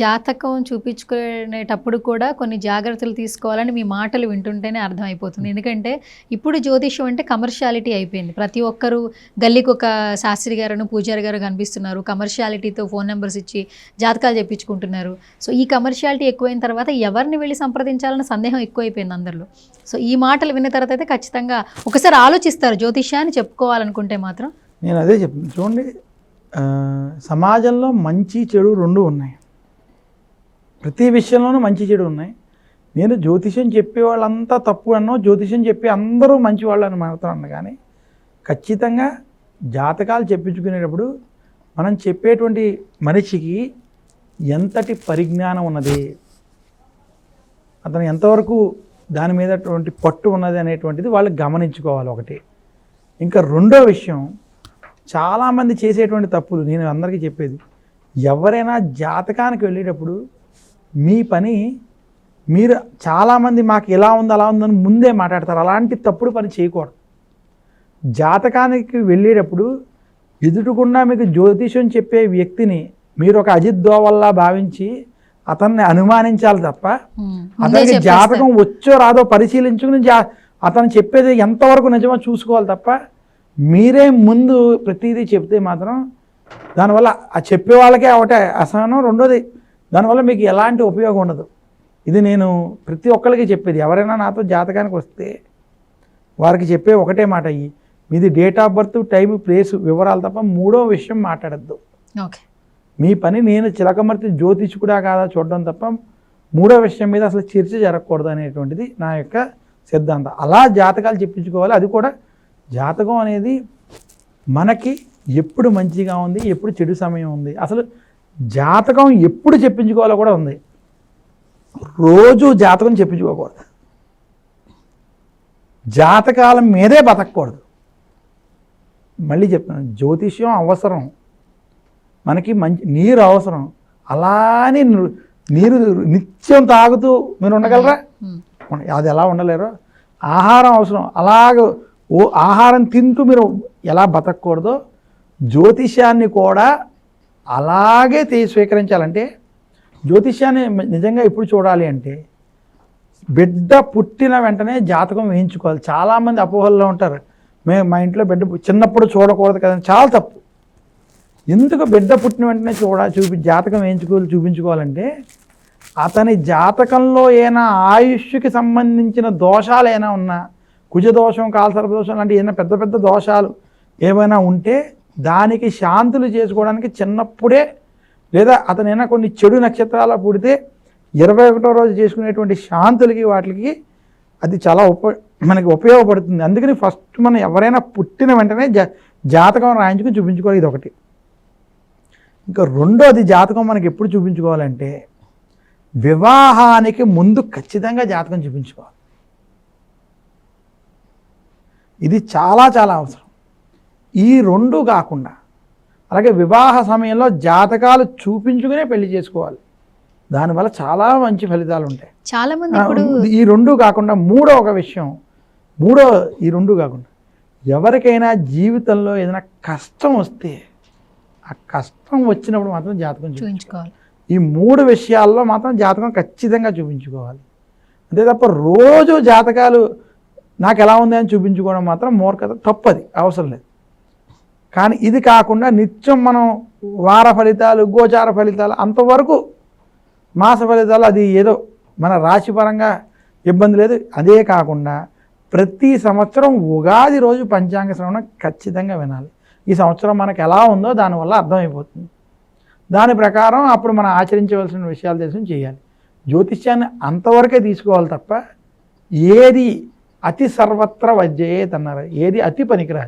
జాతకం చూపించుకునేటప్పుడు కూడా కొన్ని జాగ్రత్తలు తీసుకోవాలని మీ మాటలు వింటుంటేనే అర్థమైపోతుంది. ఎందుకంటే ఇప్పుడు జ్యోతిష్యం అంటే కమర్షియాలిటీ అయిపోయింది. ప్రతి ఒక్కరు గల్లీకి ఒక శాస్త్రి గారు పూజారి గారు కనిపిస్తున్నారు. కమర్షియాలిటీతో ఫోన్ నెంబర్స్ ఇచ్చి జాతకాలు చెప్పించుకుంటున్నారు. సో ఈ కమర్షియాలిటీ ఎక్కువైన తర్వాత ఎవరిని వెళ్ళి సంప్రదించాలన్న సందేహం ఎక్కువైపోయింది అందరిలో. సో ఈ మాటలు విన్న తర్వాత అయితే ఖచ్చితంగా ఒకసారి ఆలోచిస్తారు జ్యోతిష్యాన్ని చెప్పుకోవాలనుకుంటే మాత్రం. నేను అదే చెప్తాను చూడండి సమాజంలో మంచి చెడు రెండు ఉన్నాయి. ప్రతి విషయంలోనూ మంచి చెడు ఉన్నాయి. నేను జ్యోతిష్యం చెప్పే వాళ్ళంతా తప్పు అన్నో జ్యోతిష్యం చెప్పే అందరూ మంచి వాళ్ళు అని మాట్లాడుతున్నాను కానీ ఖచ్చితంగా జాతకాలు చెప్పించుకునేటప్పుడు మనం చెప్పేటువంటి మనిషికి ఎంతటి పరిజ్ఞానం ఉన్నది అతను ఎంతవరకు దాని మీదటువంటి పట్టు ఉన్నది అనేటువంటిది వాళ్ళు గమనించుకోవాలి ఒకటి. ఇంకా రెండో విషయం చాలామంది చేసేటువంటి తప్పులు నేను అందరికీ చెప్పేది ఎవరైనా జాతకానికి వెళ్ళేటప్పుడు మీ పని మీరు చాలామంది మాకు ఎలా ఉంది అలా ఉందని ముందే మాట్లాడతారు. అలాంటి తప్పుడు పని చేయకూడదు. జాతకానికి వెళ్ళేటప్పుడు ఎదుటికుండా మీకు జ్యోతిషం చెప్పే వ్యక్తిని మీరు ఒక అజిత్ దోవల్లా భావించి అతన్ని అనుమానించాలి తప్ప అతనికి. జాతకం వచ్చో రాదో పరిశీలించుకుని జా అతను చెప్పేది ఎంతవరకు నిజమో చూసుకోవాలి తప్ప మీరే ముందు ప్రతిదీ చెప్తే మాత్రం దానివల్ల ఆ చెప్పే వాళ్ళకే ఒకటే అసహనం. రెండోది దానివల్ల మీకు ఎలాంటి ఉపయోగం ఉండదు. ఇది నేను ప్రతి ఒక్కరికి చెప్పేది. ఎవరైనా నాతో జాతకానికి వస్తే వారికి చెప్పే ఒకటే మాట అయ్యి మీది date of birth time place వివరాలు తప్ప మూడో విషయం మాట్లాడద్దు. ఓకే. మీ పని నేను చిలకమర్తి జ్యోతిష్కుడా కాదా చూడడం తప్ప మూడో విషయం మీద అసలు చర్చ జరగకూడదు అనేటువంటిది నా యొక్క సిద్ధాంతం. అలా జాతకాలు చెప్పించుకోవాలి. అది కూడా జాతకం అనేది మనకి ఎప్పుడు మంచిగా ఉంది ఎప్పుడు చెడు సమయం ఉంది. అసలు జాతకం ఎప్పుడు చెప్పించుకోవాలో కూడా ఉంది. రోజు జాతకం చెప్పించుకోకూడదు. జాతకాల మీదే బతకూడదు మళ్ళీ చెప్తాను జ్యోతిష్యం అవసరం. మనకి మంచి నీరు అవసరం. అలానే నీరు నిత్యం తాగుతూ మీరు ఉండగలరా? అది ఎలా ఉండలేరు? ఆహారం అవసరం. అలాగ ఓ ఆహారం తింటూ మీరు ఎలా బతకూడదో జ్యోతిష్యాన్ని కూడా అలాగే తీ స్వీకరించాలంటే జ్యోతిష్యాన్ని నిజంగా ఎప్పుడు చూడాలి అంటే బిడ్డ పుట్టిన వెంటనే జాతకం వేయించుకోవాలి. చాలామంది అపోహల్లో ఉంటారు. మేము మా ఇంట్లో బిడ్డ చిన్నప్పుడు చూడకూడదు కదని చాలా తప్పు. ఎందుకు బిడ్డ పుట్టిన వెంటనే చూడ చూపి జాతకం వేయించుకోవాలి చూపించుకోవాలంటే అతని జాతకంలో ఏమైనా ఆయుష్కి సంబంధించిన దోషాలు ఏమైనా ఉన్నా కుజదోషం కాలసర్ప దోషం లాంటి ఏమైనా పెద్ద పెద్ద దోషాలు ఏమైనా ఉంటే దానికి శాంతులు చేసుకోవడానికి చిన్నప్పుడే లేదా అతనైనా కొన్ని చెడు నక్షత్రాల పుడితే ఇరవై ఒకటో రోజు చేసుకునేటువంటి శాంతులకి వాటికి అది చాలా ఉప మనకి ఉపయోగపడుతుంది. అందుకని ఫస్ట్ మనం ఎవరైనా పుట్టిన వెంటనే జా జాతకం రాయించుకుని చూపించుకోవాలి ఇది ఒకటి ఇంకా రెండోది జాతకం మనకి ఎప్పుడు చూపించుకోవాలంటే వివాహానికి ముందు ఖచ్చితంగా జాతకం చూపించుకోవాలి. ఇది చాలా చాలా అవసరం. ఈ రెండు కాకుండా అలాగే వివాహ సమయంలో జాతకాలు చూపించుకునే పెళ్ళి చేసుకోవాలి. దానివల్ల చాలా మంచి ఫలితాలు ఉంటాయి. చాలా మంది ఈ రెండు కాకుండా మూడో ఒక విషయం మూడో ఈ రెండు కాకుండా ఎవరికైనా జీవితంలో ఏదైనా కష్టం వస్తే ఆ కష్టం వచ్చినప్పుడు మాత్రం జాతకం చూపించుకోవాలి. చూపించుకోవాలి. ఈ మూడు విషయాల్లో మాత్రం జాతకం ఖచ్చితంగా చూపించుకోవాలి. అంతే తప్ప రోజు జాతకాలు నాకు ఎలా ఉంది అని చూపించుకోవడం మాత్రం మూర్ఖత తప్పది అవసరం లేదు. కానీ ఇది కాకుండా నిత్యం మనం వార ఫలితాలు గోచార ఫలితాలు అంతవరకు మాస ఫలితాలు అది ఏదో మన రాశిపరంగా ఇబ్బంది లేదు. అదే కాకుండా ప్రతి సంవత్సరం ఉగాది రోజు పంచాంగ శ్రవణం ఖచ్చితంగా వినాలి. ఈ సంవత్సరం మనకు ఎలా ఉందో దానివల్ల అర్థమైపోతుంది. దాని ప్రకారం అప్పుడు మనం ఆచరించవలసిన విషయాలు తెలుసుకుని చేయాలి. జ్యోతిష్యాన్ని అంతవరకే తీసుకోవాలి తప్ప ఏది అతి సర్వత్ర వజ్జయేత్ అన్నారు ఏది అతి పనికిరాదు.